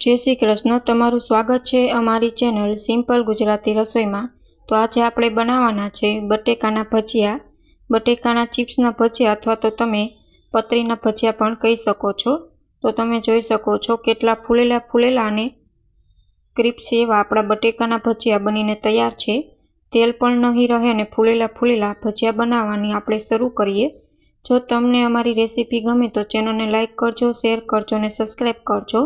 જય શ્રી કૃષ્ણ, તમારું સ્વાગત છે અમારી ચેનલ સિમ્પલ ગુજરાતી રસોઈમાં. તો આજે આપણે બનાવવાના છે બટેકાના ભજીયા. બટેકાના ચિપ્સના ભજીયા અથવા તો તમે પતરીના ભજીયા પણ કહી શકો છો. તો તમે જોઈ શકો છો કેટલા ફૂલેલા ફૂલેલા અને ક્રિપ્સી એવા આપણા બટેકાના ભજીયા બનીને તૈયાર છે. તેલ પણ નહીં રહે અને ફૂલેલા ફૂલેલા ભજીયા બનાવવાની આપણે શરૂ કરીએ. જો તમને અમારી રેસીપી ગમે તો ચેનલને લાઇક કરજો, શેર કરજો અને સબસ્ક્રાઈબ કરજો.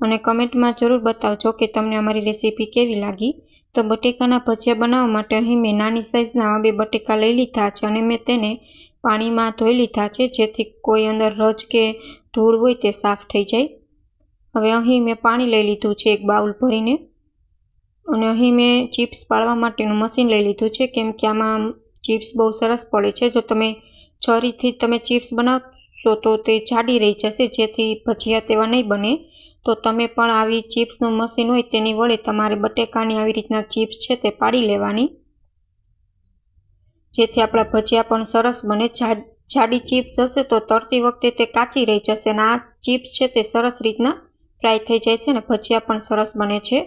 અને કમેન્ટમાં જરૂર બતાવજો કે તમને અમારી રેસીપી કેવી લાગી. તો બટેકાના ભજીયા બનાવવા માટે અહીં મેં નાની સાઇઝના બે બટેકા લઈ લીધા છે અને મેં તેને પાણીમાં ધોઈ લીધા છે, જેથી કોઈ અંદર રજ કે ધૂળ હોય તે સાફ થઈ જાય. હવે અહીં મેં પાણી લઈ લીધું છે એક બાઉલ ભરીને. અને અહીં મેં ચિપ્સ પાડવા માટેનું મશીન લઈ લીધું છે, કેમ કે આમાં ચિપ્સ બહુ સરસ પડે છે. જો તમે છરીથી તમે ચિપ્સ બનાવશો તો તે જાડી રહી જશે, જેથી ભજીયા તેવા નહીં બને. તો તમે પણ આવી ચિપ્સનું મશીન હોય તેની વડે તમારે બટેકાની આવી રીતના ચિપ્સ છે તે પાડી લેવાની. જેથી આપણા ભજીયા પણ સરસ બને. જાડી ચિપ્સ હશે તો તરતી વખતે તે કાચી રહી જશે અને આ ચિપ્સ છે તે સરસ રીતના ફ્રાય થઈ જાય છે અને ભજીયા પણ સરસ બને છે.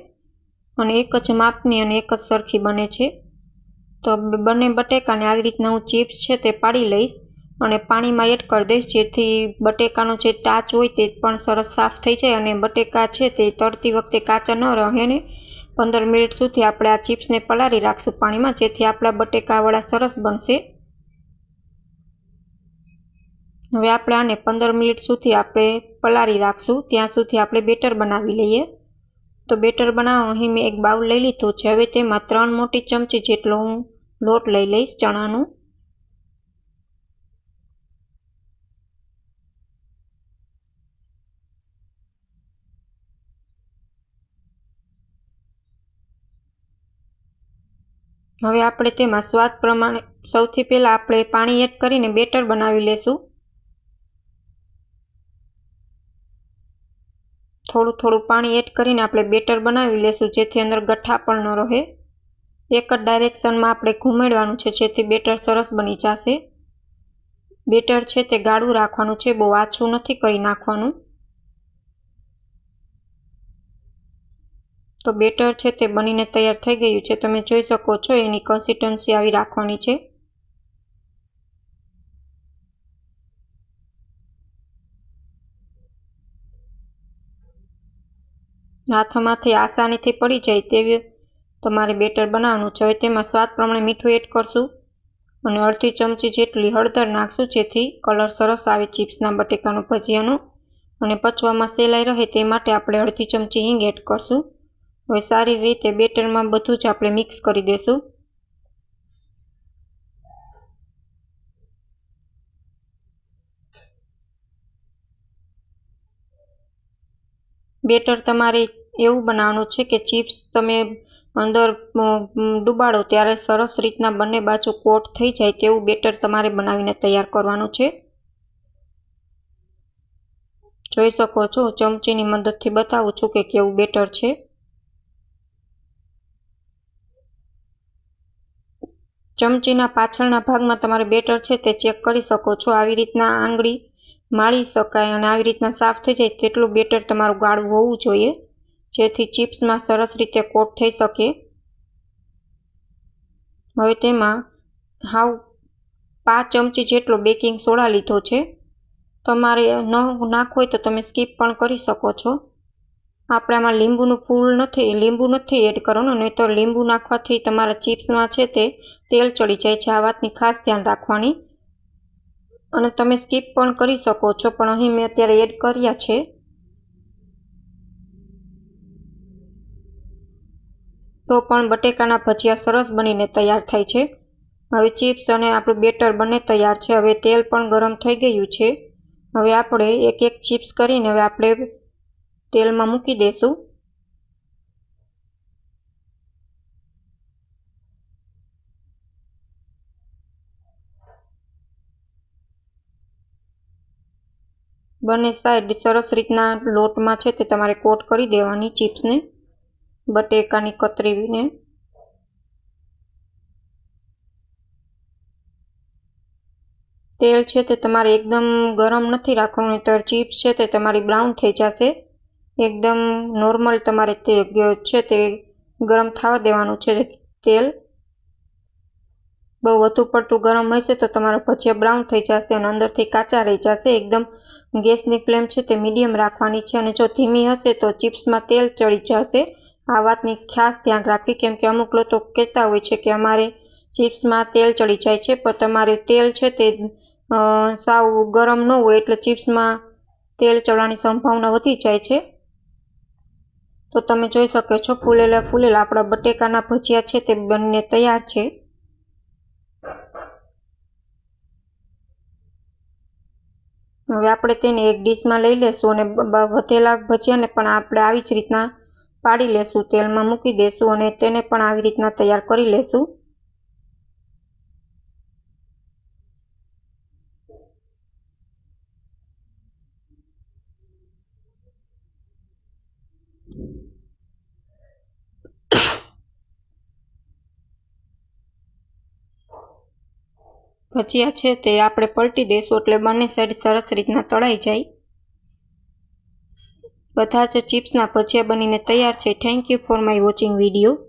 અને એક જ માપની અને એક જ સરખી બને છે. તો બંને બટેકાને આવી રીતના હું ચિપ્સ છે તે પાડી લઈશ. અને પાણીમાં એડ કરી દઈશ, જેથી બટેકાનો જે ટાચ હોય તે પણ સરસ સાફ થઈ જાય અને બટેકા છે તે તળતી વખતે કાચા ન રહે ને. પંદર મિનિટ સુધી આપણે આ ચિપ્સને પલાળી રાખશું પાણીમાં, જેથી આપણા બટેકાવાળા સરસ બનશે. હવે આપણે આને પંદર મિનિટ સુધી આપણે પલાળી રાખશું. ત્યાં સુધી આપણે બેટર બનાવી લઈએ. તો બેટર બનાવવા અહીં મેં એક બાઉલ લઈ લીધું છે. હવે તેમાં ત્રણ મોટી ચમચી જેટલો હું લોટ લઈ લઈશ ચણાનું. હવે આપણે તેમાં સ્વાદ પ્રમાણે સૌથી પહેલાં આપણે પાણી એડ કરીને બેટર બનાવી લેશું. થોડું થોડું પાણી એડ કરીને આપણે બેટર બનાવી લેશું, જેથી અંદર ગઠ્ઠા પણ ન રહે. એક જ ડાયરેક્શનમાં આપણે ઘૂમેડવાનું છે, જેથી બેટર સરસ બની જશે. બેટર છે તે ગાળું રાખવાનું છે, બહુ આછું નથી કરી નાખવાનું. તો બેટર છે તે બનીને તૈયાર થઈ ગયું છે. તમે જોઈ શકો છો એની કન્સિસ્ટન્સી આવી રાખવાની છે. હાથમાંથી આસાનીથી પડી જાય તેવી તમારે બેટર બનાવવાનું છે. હવે તેમાં સ્વાદ પ્રમાણે મીઠું એડ કરશું અને અડધી ચમચી જેટલી હળદર નાખશું, જેથી કલર સરસ આવે ચિપ્સના, બટેકાનું, ભજીયાનો અને પચવામાં સેલાઈ રહે તે માટે આપણે અડધી ચમચી હિંગ એડ કરશું. હવે સારી રીતે બેટરમાં બધું જ આપણે મિક્સ કરી દઈશું બેટર તમારે એવું બનાવવાનું છે કે ચિપ્સ તમે અંદર ડુબાડો ત્યારે સરસ રીતના બંને બાજુ કોટ થઈ જાય તેવું બેટર તમારે બનાવીને તૈયાર કરવાનું છે. જોઈ શકો છો, ચમચીની મદદથી બતાવું છું કે કેવું બેટર છે. ચમચીના પાછળના ભાગમાં તમારે બેટર છે તે ચેક કરી શકો છો. આવી રીતના આંગળી માળી શકાય અને આવી રીતના સાફ થઈ જાય તેટલું બેટર તમારું ગાળું હોવું જોઈએ, જેથી ચિપ્સમાં સરસ રીતે કોટ થઈ શકે. હવે તેમાં હાવ પાંચ ચમચી જેટલો બેકિંગ સોડા લીધો છે. તમારે ન નાખવો હોય તો તમે સ્કીપ પણ કરી શકો છો. આપણે આમાં લીંબુનું ફૂલ નથી, લીંબુ નથી એડ કરવાનું નહીં તો લીંબુ નાખવાથી તમારા ચિપ્સમાં છે તે તેલ ચડી જાય છે. આ વાતની ખાસ ધ્યાન રાખવાની. અને તમે સ્કીપ પણ કરી શકો છો, પણ અહીં મેં અત્યારે એડ કર્યા છે. તો પણ બટેકાના ભજીયા સરસ બનીને તૈયાર થાય છે. હવે ચિપ્સ અને આપણું બેટર બંને તૈયાર છે. હવે તેલ પણ ગરમ થઈ ગયું છે. હવે આપણે એક એક ચિપ્સ કરીને, હવે આપણે તેલમાં મૂકી દઈશું બંને સાઈડ સરસ રીતના લોટમાં છે તે તમારે કોટ કરી દેવાની ચિપ્સને, બટેકાની કતરીને. તેલ છે તે તમારે એકદમ ગરમ નથી રાખવાનું તો ચિપ્સ છે તે તમારી બ્રાઉન થઈ જશે. એકદમ નોર્મલ તમારે તે છે તે ગરમ થવા દેવાનું છે તેલ. બહુ વધુ પડતું ગરમ હશે તો તમારા ભજીયા બ્રાઉન થઈ જશે અને અંદરથી કાચા રહી જશે. એકદમ ગેસની ફ્લેમ છે તે મીડિયમ રાખવાની છે અને જો ધીમી હશે તો ચિપ્સમાં તેલ ચડી જશે. આ વાતની ખાસ ધ્યાન રાખવી કેમ કે અમુક લોકો કહેતા હોય છે કે અમારે ચિપ્સમાં તેલ ચડી જાય છે, પણ તમારે તેલ છે તે સાવ ગરમ ન હોય એટલે ચિપ્સમાં તેલ ચડવાની સંભાવના વધી જાય છે. તો તમે જોઈ શકો છો, ફૂલેલા ફૂલેલા આપણા બટેકાના ભજીયા છે, તે બંને તૈયાર છે. હવે આપણે તેને એક ડીશમાં લઈ લેશું અને વધેલા ભજીયાને પણ આપણે આવી જ રીતના પાડી લેશું, તેલમાં મૂકી દેશું અને તેને પણ આવી રીતના તૈયાર કરી લેશું. ભજીયા છે તે આપણે પલટી દઈશું એટલે બંને સાઈડ સરસ રીતના તળાઈ જાય. બધા જ ચિપ્સના ભજીયા બનીને તૈયાર છે. Thank you for my watching video